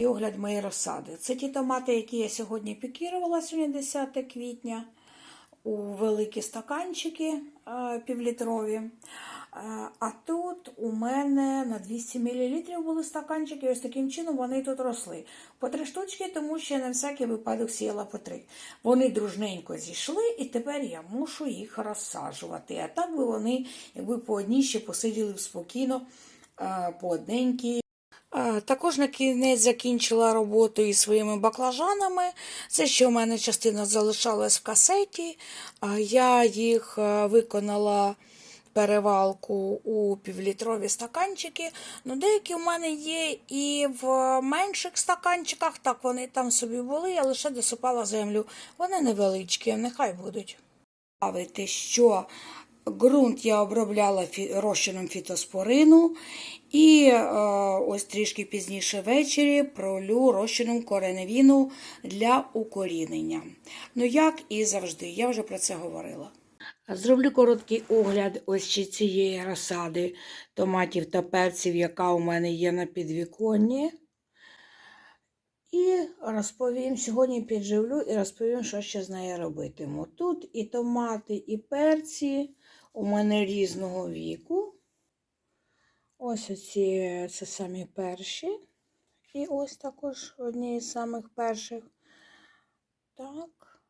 І огляд моєї розсади. Це ті томати, які я сьогодні пікірувала, сьогодні 10 квітня, у великі стаканчики е, півлітрові. Е, А тут у мене на 200 мл були стаканчики, ось таким чином вони тут росли. По три штучки, тому що я на всякий випадок сіяла по три. Вони дружненько зійшли, і тепер я мушу їх розсаджувати. А так би вони, якби по одній ще посиділи спокійно, е, по одненькій. Також на кінець закінчила роботу із своїми баклажанами. Це ще у мене частина залишалась в касеті. Я їх виконала перевалку у півлітрові стаканчики. Ну, деякі у мене є і в менших стаканчиках. Так вони там собі були, я лише досипала землю. Вони невеличкі, нехай будуть. Що ґрунт я обробляла розчином фітоспорину, і е, ось трішки пізніше ввечері пролю розчином кореневіну для укорінення. Ну, як і завжди, я вже про це говорила. Зроблю короткий огляд ось цієї розсади томатів та перців, яка у мене є на підвіконні. І розповім, сьогодні підживлю і розповім, що ще з нею робитиму. Тут і томати, і перці у мене різного віку. Ось оці це самі перші. І ось також одні із самих перших. Так,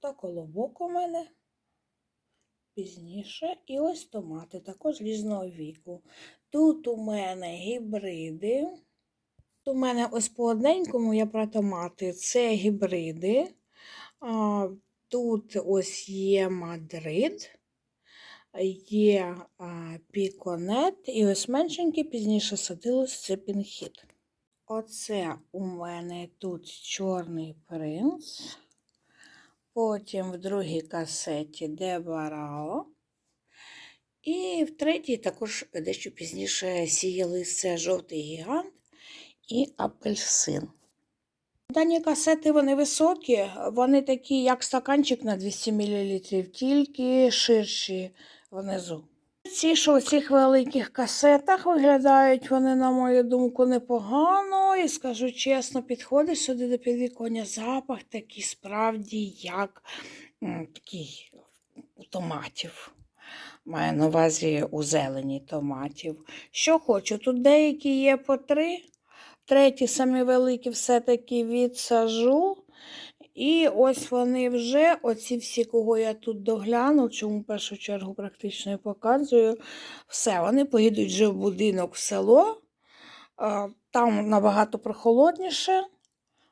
та колобок у мене пізніше. І ось томати також різного віку. Тут у мене гібриди. Тут У мене ось по одненькому я про томати. Це гібриди. Тут ось є Мадрид, є піконет, і ось меншенький пізніше садилось це пінхід. Оце у мене тут чорний принц. Потім в другій касеті Дебарао. І в третій також дещо пізніше сіяли це жовтий гігант і апельсин. Дані касети вони високі, вони такі, як стаканчик на 200 мл, тільки ширші внизу. Ці, що в цих великих касетах виглядають вони, на мою думку, непогано. І скажу чесно, підходить сюди до підвіконня запах такий справді, як такий у томатів. Маю на увазі у зелені томатів. Що хочу, тут деякі є по три. Треті, самі великі, все-таки відсажу. І ось вони вже, оці всі, кого я тут догляну, чому в першу чергу практично і показую, все, вони поїдуть вже в будинок в село. Там набагато прохолодніше.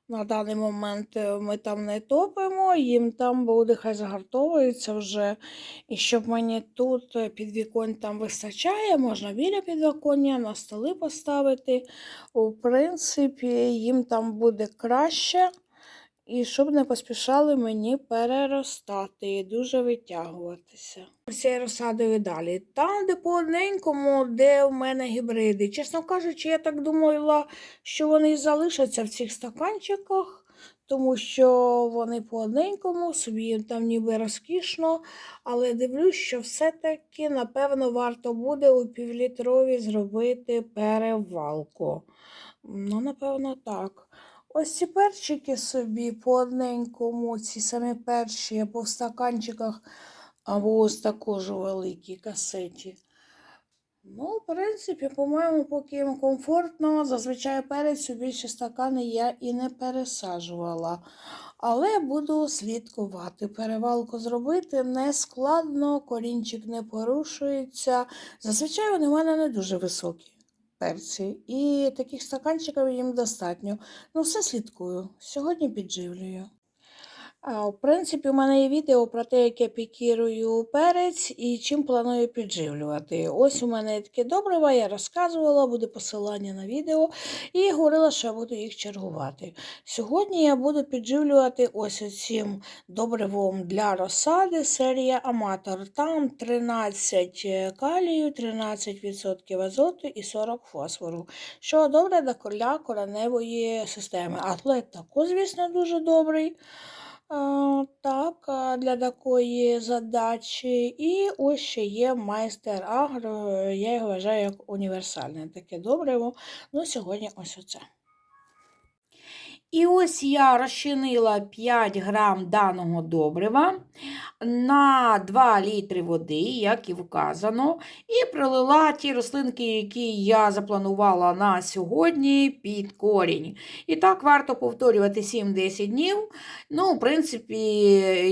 На даний момент е, ми там не топимо, їм там буде, хай загартовується вже. І щоб мені тут е, підвіконь там вистачає, можна біля підвіконня на столи поставити. У принципі, їм там буде краще. І щоб не поспішали мені переростати і дуже витягуватися. Цією розсадою далі. Там, де по одненькому, де в мене гібриди. Чесно кажучи, я так думала, що вони залишаться в цих стаканчиках, тому що вони по одненькому, собі там ніби розкішно. Але дивлюсь, що все-таки, напевно, варто буде у півлітрові зробити перевалку. Ну, напевно, так. Ось ці перчики собі по одненькому, ці самі перші, або в стаканчиках, або ось також у великій касеті. Ну, в принципі, по-моєму, поки їм комфортно, зазвичай перець у більші стакани я і не пересаджувала. Але буду слідкувати. Перевалку зробити не складно, корінчик не порушується. Зазвичай вони в мене не дуже високі перці. І таких стаканчиків їм достатньо. Ну, все слідкую. Сьогодні підживлюю. В принципі, у мене є відео про те, як я пікірую перець і чим планую підживлювати. Ось у мене таке добриво, я розказувала, буде посилання на відео, і говорила, що я буду їх чергувати. Сьогодні я буду підживлювати ось цим добривом для розсади серія Аматор. Там 13 калію, 13% азоту і 40 фосфору, що добре для кореневої системи. Атлет також, звісно, дуже добрий. А, Так, для такої задачі. І ось ще є майстер агро. Я його вважаю як універсальне таке добриво. Ну, сьогодні ось оце. І ось я розчинила 5 грам даного добрива на 2 літри води, як і вказано, і пролила ті рослинки, які я запланувала на сьогодні під корінь. І так варто повторювати 7-10 днів. Ну, в принципі,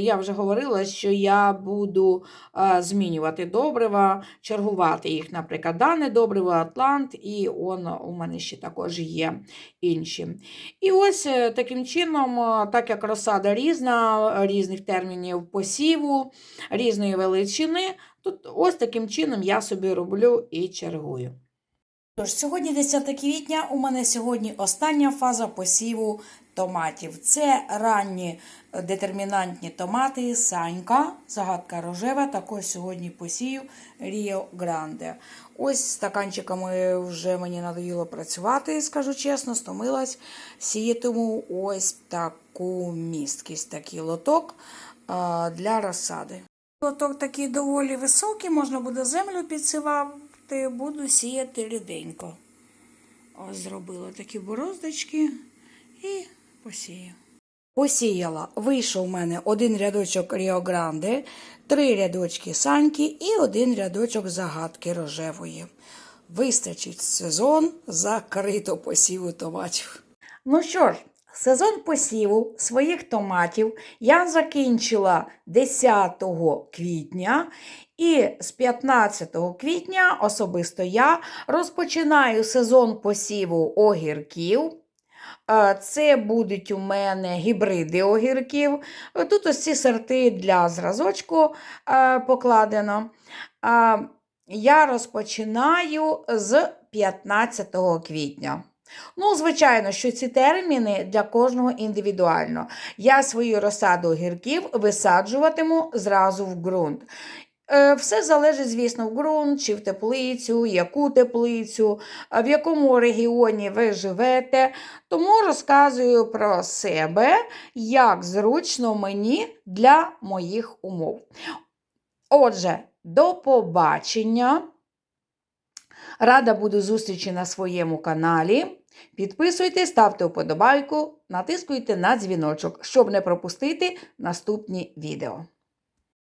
я вже говорила, що я буду е, змінювати добрива, чергувати їх, наприклад, дане добриво, Атлант, і он у мене ще також є інші. І ось таким чином, е, так як розсада різна, різних термінів посіву, різної величини, то ось таким чином я собі роблю і чергую. Тож, сьогодні 10 квітня, у мене сьогодні остання фаза посіву томатів. Це ранні е, детермінантні томати, санька, загадка рожева, також сьогодні посію Ріо Гранде. Ось стаканчиками вже мені надоїло працювати, скажу чесно, стомилась. Сіятиму ось таку місткість, такий лоток а, для розсади. Лоток такий доволі високий, можна буде землю підсивати, буду сіяти ріденько. Ось зробила такі бороздочки і посію. Посіяла. Вийшов у мене один рядочок Ріогранде, три рядочки саньки і один рядочок загадки рожевої. Вистачить сезон закрито посіву томатів. Ну що ж, сезон посіву своїх томатів я закінчила 10 квітня. І з 15 квітня особисто я розпочинаю сезон посіву огірків. Це будуть у мене гібриди огірків. Тут ось ці сорти для зразочку покладено. Я розпочинаю з 15 квітня. Ну, звичайно, що ці терміни для кожного індивідуально. Я свою розсаду огірків висаджуватиму зразу в ґрунт. Е, Все залежить, звісно, в ґрунт, чи в теплицю, яку теплицю, в якому регіоні ви живете. Тому розказую про себе, як зручно мені для моїх умов. Отже, до побачення. Рада буду зустрічі на своєму каналі. Підписуйтесь, ставте вподобайку, натискуйте на дзвіночок, щоб не пропустити наступні відео.